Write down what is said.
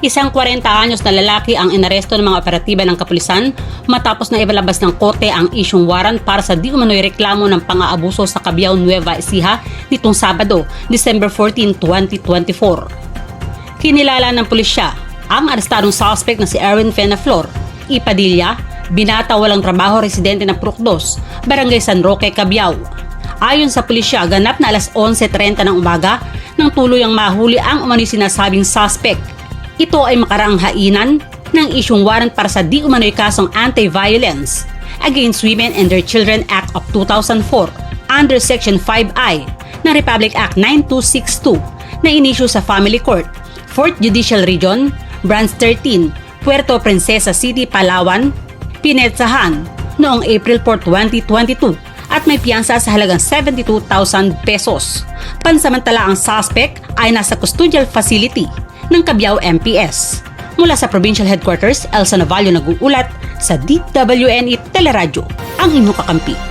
Isang 40 anyos na lalaki ang inaresto ng mga operatiba ng kapulisan matapos na ibalabas ng korte ang isyong warrant para sa di umano'y reklamo ng pang-aabuso sa Cabiao Nueva Ecija nitong Sabado, December 14, 2024. Kinilala ng pulisya ang arestadong suspect na si Erwin Fenaflor, Ipadilla, binata walang trabaho residente ng Prukdos, Barangay San Roque, Cabiao. Ayon sa pulisya, ganap na alas 11.30 ng umaga nang tuluyang mahuli ang umano'y sinasabing suspect. Ito ay makaraang hainan ng isyong warrant para sa di umano'y kasong Anti-Violence Against Women and Their Children Act of 2004 under Section 5I ng Republic Act 9262 na inisyu sa Family Court, 4th Judicial Region, Branch 13, Puerto Princesa City, Palawan, pinetsahan noong April 4, 2022 at may piyansa sa halagang 72,000 pesos. Pansamantala ang suspect ay nasa custodial facility ng Cabiao MPS. Mula sa provincial headquarters, Elsa Navallo nag-uulat sa DWNE Teleradyo, ang inyong kakampi.